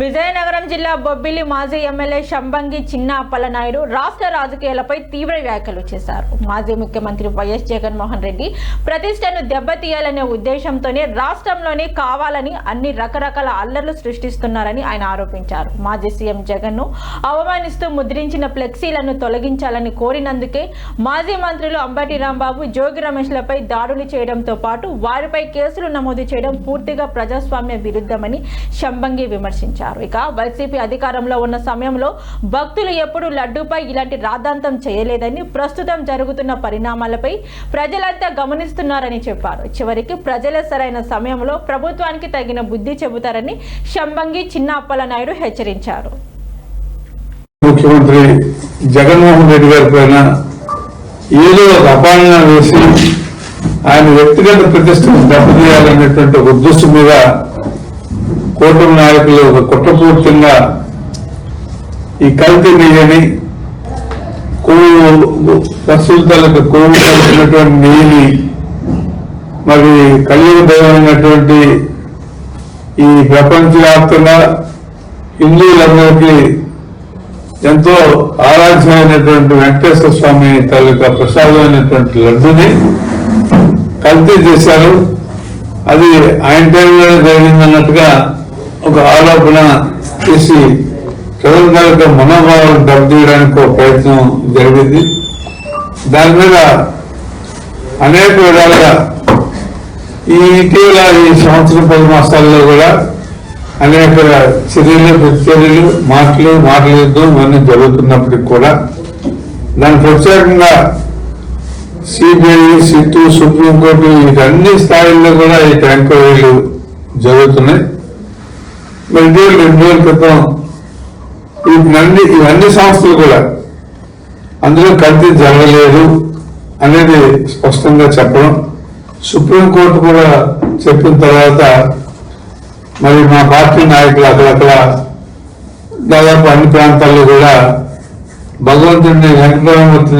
విజయనగరం జిల్లా బొబ్బిలి మాజీ ఎమ్మెల్యే శంబంగి చిన్న అప్పలనాయుడు రాష్ట్ర రాజకీయాలపై తీవ్ర వ్యాఖ్యలు చేశారు. మాజీ ముఖ్యమంత్రి వైఎస్ జగన్మోహన్ రెడ్డి ప్రతిష్టను దెబ్బతీయాలనే ఉద్దేశంతోనే రాష్ట్రంలోనే కావాలని అన్ని రకరకాల అల్లర్లు సృష్టిస్తున్నారని ఆయన ఆరోపించారు. మాజీ సీఎం జగన్ను అవమానిస్తూ ముద్రించిన ఫ్లెక్సీలను తొలగించాలని కోరినందుకే మాజీ మంత్రులు అంబటి రాంబాబు జోగి రమేష్లపై దాడులు చేయడంతో పాటు వారిపై కేసులు నమోదు చేయడం పూర్తిగా ప్రజాస్వామ్య విరుద్ధమని శంబంగి విమర్శించారు. చేశారు. ఇక వైసీపీ అధికారంలో ఉన్న సమయంలో భక్తులు ఎప్పుడు లడ్డూపై ఇలాంటి రాద్ధాంతం చేయలేదని ప్రస్తుతం జరుగుతున్న పరిణామాలపై ప్రజలంతా గమనిస్తున్నారని చెప్పారు. చివరికి ప్రజల సరైన సమయంలో ప్రభుత్వానికి తగిన బుద్ధి చెబుతారని శంబంగి చిన్న అప్పలనాయుడు హెచ్చరించారు. ముఖ్యమంత్రి జగన్మోహన్ రెడ్డి గారి పైన ఏదో ఒక అపాలన వేసి ఆయన వ్యక్తిగత ప్రతిష్టను దెబ్బతీయాలనేటువంటి ఒక ఉద్దేశం మీద కూటమి నాయకులు ఒక కుట్రపూర్తంగా ఈ కల్తీ నెయ్యని కోవు పశువులకు కోవు కలిసినటువంటి నెయ్యిని మరి కలియుగ దైవమైనటువంటి ఈ ప్రపంచవ్యాప్తంగా హిందువులందరికీ ఎంతో ఆరాధ్యమైనటువంటి వెంకటేశ్వర స్వామి తాలూకా ప్రసాదమైనటువంటి లడ్డుని కల్తీ చేశారు. అది ఆయన టైంలోనే జరిగిందన్నట్టుగా ఒక ఆరోపణ చేసి ప్రజల తాలూకా మనోభావాలను దెబ్బతీయడానికి ఒక ప్రయత్నం జరిగింది. దాని మీద అనేక విధాలుగా ఈ ఇటీవల ఈ సంవత్సరం పది మాసాల్లో కూడా అనేక చర్యలు ప్రతిచర్యలు మాటలు మాటల యుద్ధం ఇవన్నీ జరుగుతున్నప్పటికి కూడా దాని ప్రత్యేకంగా సిబిఐ సిట్టు సుప్రీంకోర్టు వీటన్ని స్థాయిల్లో కూడా ఈ ఎంక్వైరీలు జరుగుతున్నాయి. మరి ఇటీవల రెండు రోజుల క్రితం ఇవన్నీ ఇవన్నీ సంస్థలు కూడా. అందులో కల్తీ జరగలేదు అనేది స్పష్టంగా చెప్పడం. సుప్రీంకోర్టు కూడా చెప్పిన తర్వాత మరి మా పార్టీ నాయకులు అక్కడక్కడ దాదాపు అన్ని ప్రాంతాల్లో కూడా భగవంతుడిని వెంకటరామూర్తిని